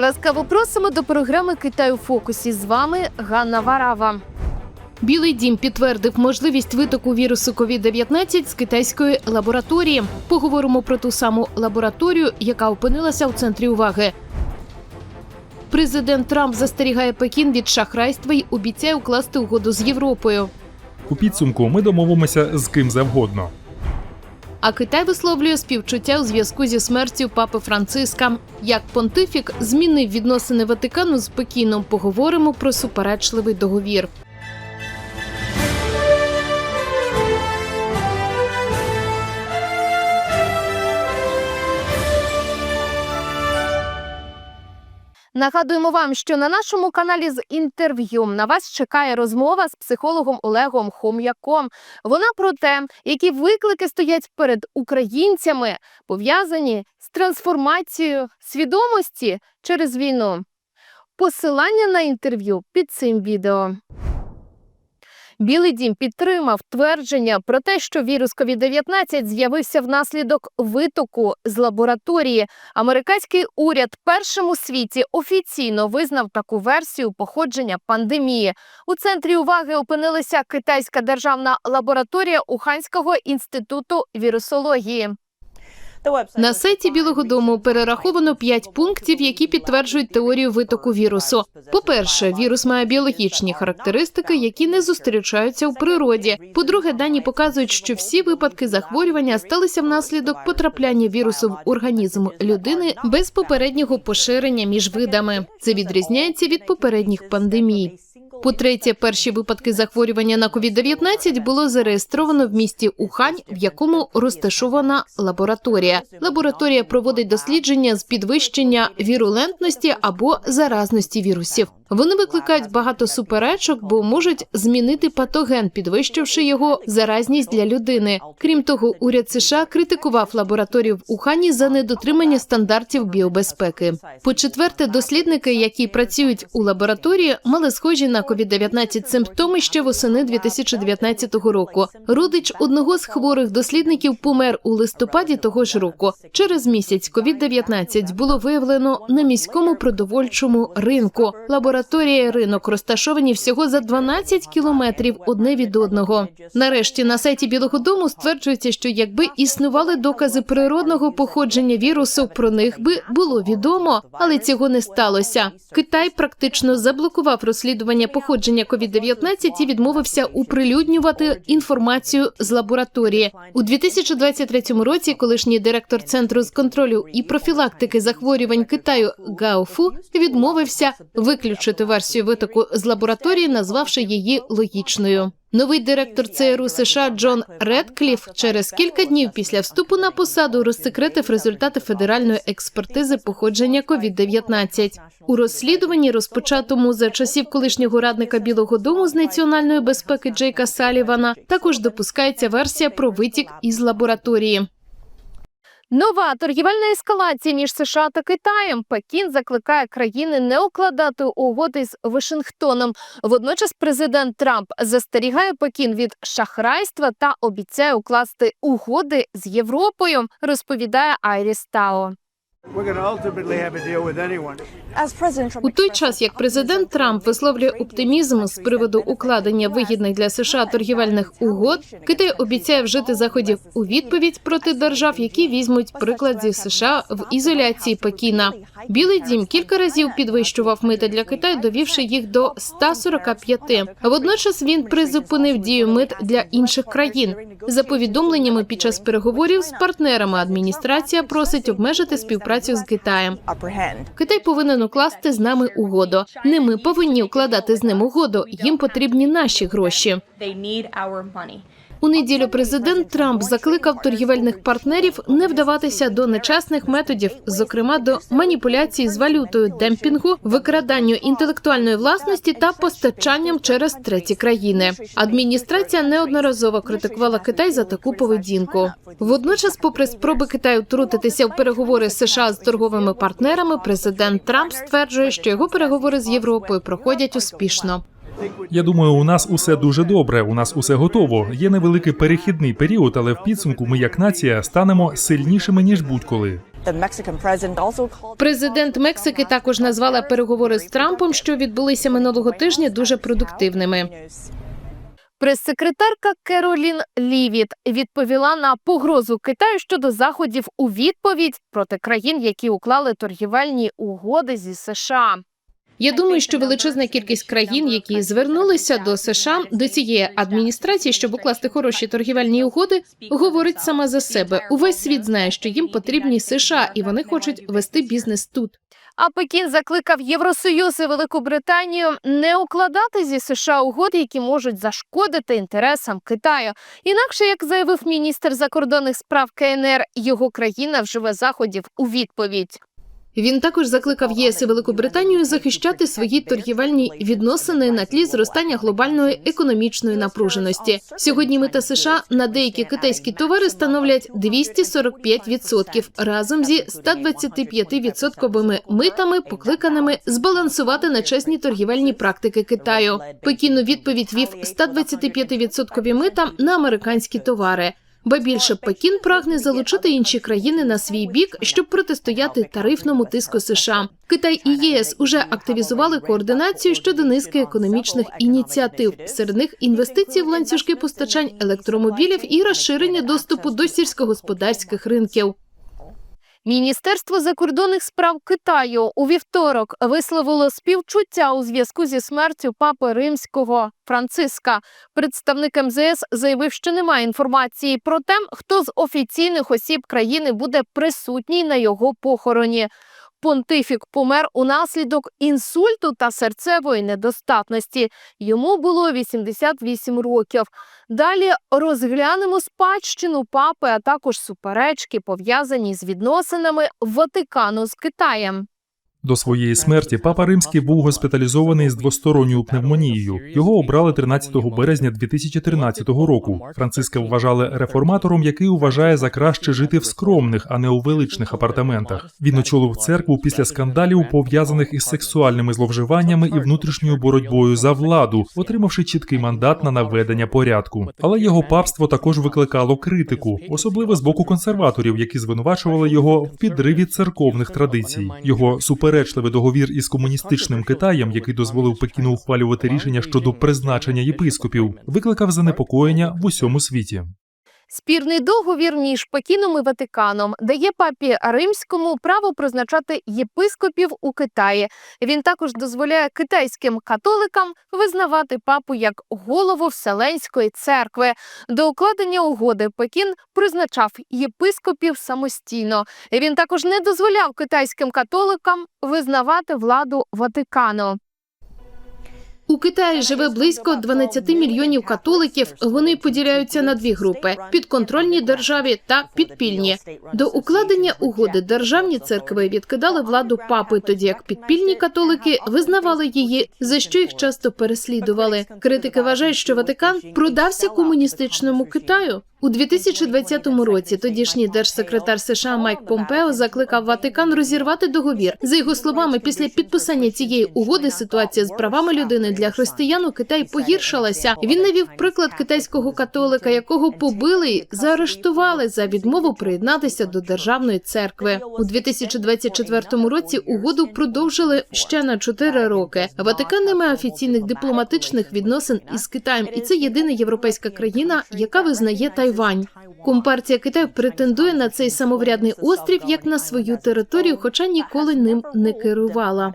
Ласкаво просимо до програми Китай у фокусі. З вами Ганна Варава. Білий дім підтвердив можливість витоку вірусу COVID-19 з китайської лабораторії. Поговоримо про ту саму лабораторію, яка опинилася у центрі уваги. Президент Трамп застерігає Пекін від шахрайства й обіцяє укласти угоду з Європою. У підсумку ми домовимося з ким завгодно. А Китай висловлює співчуття у зв'язку зі смертю папи Франциска. Як понтифік змінив відносини Ватикану з Пекіном, поговоримо про суперечливий договір. Нагадуємо вам, що на нашому каналі з інтерв'ю на вас чекає розмова з психологом Олегом Хом'яком. Вона про те, які виклики стоять перед українцями, пов'язані з трансформацією свідомості через війну. Посилання на інтерв'ю під цим відео. Білий дім підтримав твердження про те, що вірус COVID-19 з'явився внаслідок витоку з лабораторії. Американський уряд першим у світі офіційно визнав таку версію походження пандемії. У центрі уваги опинилася китайська державна лабораторія Уханського інституту вірусології. На сайті Білого Дому перераховано п'ять пунктів, які підтверджують теорію витоку вірусу. По-перше, вірус має біологічні характеристики, які не зустрічаються у природі. По-друге, дані показують, що всі випадки захворювання сталися внаслідок потрапляння вірусу в організм людини без попереднього поширення між видами. Це відрізняється від попередніх пандемій. По-третє, перші випадки захворювання на COVID-19 було зареєстровано в місті Ухань, в якому розташована лабораторія. Лабораторія проводить дослідження з підвищення вірулентності або заразності вірусів. Вони викликають багато суперечок, бо можуть змінити патоген, підвищивши його заразність для людини. Крім того, уряд США критикував лабораторію в Ухані за недотримання стандартів біобезпеки. По-четверте, дослідники, які працюють у лабораторії, мали схожі на COVID-19 симптоми ще восени 2019 року. Родич одного з хворих дослідників помер у листопаді того ж року. Через місяць COVID-19 було виявлено на міському продовольчому ринку. Лабораторія і ринок розташовані всього за 12 кілометрів одне від одного. Нарешті на сайті Білого Дому стверджується, що якби існували докази природного походження вірусу, про них би було відомо, але цього не сталося. Китай практично заблокував розслідування походження COVID-19 і відмовився уприлюднювати інформацію з лабораторії у 2023 році. Колишній директор центру з контролю і профілактики захворювань Китаю Гаофу відмовився виключити версію витоку з лабораторії, назвавши її логічною. Новий директор ЦРУ США Джон Редкліф через кілька днів після вступу на посаду розсекретив результати федеральної експертизи походження COVID-19. У розслідуванні, розпочатому за часів колишнього радника Білого Дому з національної безпеки Джейка Салівана, також допускається версія про витік із лабораторії. Нова торгівельна ескалація між США та Китаєм. Пекін закликає країни не укладати угоди з Вашингтоном. Водночас президент Трамп застерігає Пекін від шахрайства та обіцяє укласти угоди з Європою. Розповідає Айріс Тао. У той час, як президент Трамп висловлює оптимізм з приводу укладення вигідних для США торгівельних угод, Китай обіцяє вжити заходів у відповідь проти держав, які візьмуть приклад зі США в ізоляції Пекіна. Білий дім кілька разів підвищував мита для Китаю, довівши їх до 145. А водночас він призупинив дію мит для інших країн. За повідомленнями під час переговорів з партнерами адміністрація просить обмежити співпрацю з Китаєм. Китай повинен укласти з нами угоду. Не ми повинні укладати з ним угоду. Їм потрібні наші гроші. У неділю президент Трамп закликав торгівельних партнерів не вдаватися до нечесних методів, зокрема до маніпуляцій з валютою, демпінгу, викраданню інтелектуальної власності та постачанням через треті країни. Адміністрація неодноразово критикувала Китай за таку поведінку. Водночас, попри спроби Китаю втрутитися в переговори США з торговими партнерами, президент Трамп стверджує, що його переговори з Європою проходять успішно. Я думаю, у нас усе дуже добре. У нас усе готово. Є невеликий перехідний період, але в підсумку ми, як нація, станемо сильнішими ніж будь-коли. Президент Мексики також назвала переговори з Трампом, що відбулися минулого тижня, дуже продуктивними. Прес-секретарка Керолін Лівіт відповіла на погрозу Китаю щодо заходів у відповідь проти країн, які уклали торгівельні угоди зі США. Я думаю, що величезна кількість країн, які звернулися до США до цієї адміністрації, щоб укласти хороші торгівельні угоди, говорить сама за себе. Увесь світ знає, що їм потрібні США, і вони хочуть вести бізнес тут. А Пекін закликав Євросоюз і Велику Британію не укладати зі США угоди, які можуть зашкодити інтересам Китаю. Інакше, як заявив міністр закордонних справ КНР, його країна вживе заходів у відповідь. Він також закликав ЄС і Велику Британію захищати свої торгівельні відносини на тлі зростання глобальної економічної напруженості. Сьогодні мита США на деякі китайські товари становлять 245% разом зі 125% митами, покликаними збалансувати нечесні торгівельні практики Китаю. Пекін у відповідь вів 125% мита на американські товари. Ба більше Пекін прагне залучити інші країни на свій бік, щоб протистояти тарифному тиску США. Китай і ЄС уже активізували координацію щодо низки економічних ініціатив. Серед них інвестиції в ланцюжки постачань електромобілів і розширення доступу до сільськогосподарських ринків. Міністерство закордонних справ Китаю у вівторок висловило співчуття у зв'язку зі смертю папи римського Франциска. Представник МЗС заявив, що немає інформації про те, хто з офіційних осіб країни буде присутній на його похороні. Понтифік помер унаслідок інсульту та серцевої недостатності. Йому було 88 років. Далі розглянемо спадщину папи, а також суперечки, пов'язані з відносинами Ватикану з Китаєм. До своєї смерті папа римський був госпіталізований з двосторонньою пневмонією. Його обрали 13 березня 2013 року. Франциска вважали реформатором, який вважає за краще жити в скромних, а не у величних апартаментах. Він очолив церкву після скандалів, пов'язаних із сексуальними зловживаннями і внутрішньою боротьбою за владу, отримавши чіткий мандат на наведення порядку. Але його папство також викликало критику, особливо з боку консерваторів, які звинувачували його в підриві церковних традицій. Його суперечливий договір із комуністичним Китаєм, який дозволив Пекіну ухвалювати рішення щодо призначення єпископів, викликав занепокоєння в усьому світі. Спірний договір між Пекіном і Ватиканом дає папі римському право призначати єпископів у Китаї. Він також дозволяє китайським католикам визнавати папу як голову Вселенської церкви. До укладення угоди Пекін призначав єпископів самостійно. Він також не дозволяв китайським католикам визнавати владу Ватикану. У Китаї живе близько 12 мільйонів католиків. Вони поділяються на дві групи: підконтрольні державі та підпільні. До укладення угоди державні церкви відкидали владу папи, тоді як підпільні католики визнавали її, за що їх часто переслідували. Критики вважають, що Ватикан продався комуністичному Китаю. У 2020 році тодішній держсекретар США Майк Помпео закликав Ватикан розірвати договір. За його словами, після підписання цієї угоди ситуація з правами людини для християн у Китаї погіршилася. Він навів приклад китайського католика, якого побили і заарештували за відмову приєднатися до державної церкви. У 2024 році угоду продовжили ще на 4 роки. Ватикан не має офіційних дипломатичних відносин із Китаєм, і це єдина європейська країна, яка визнає Тайвань. Компартія Китаю претендує на цей самоврядний острів як на свою територію, хоча ніколи ним не керувала.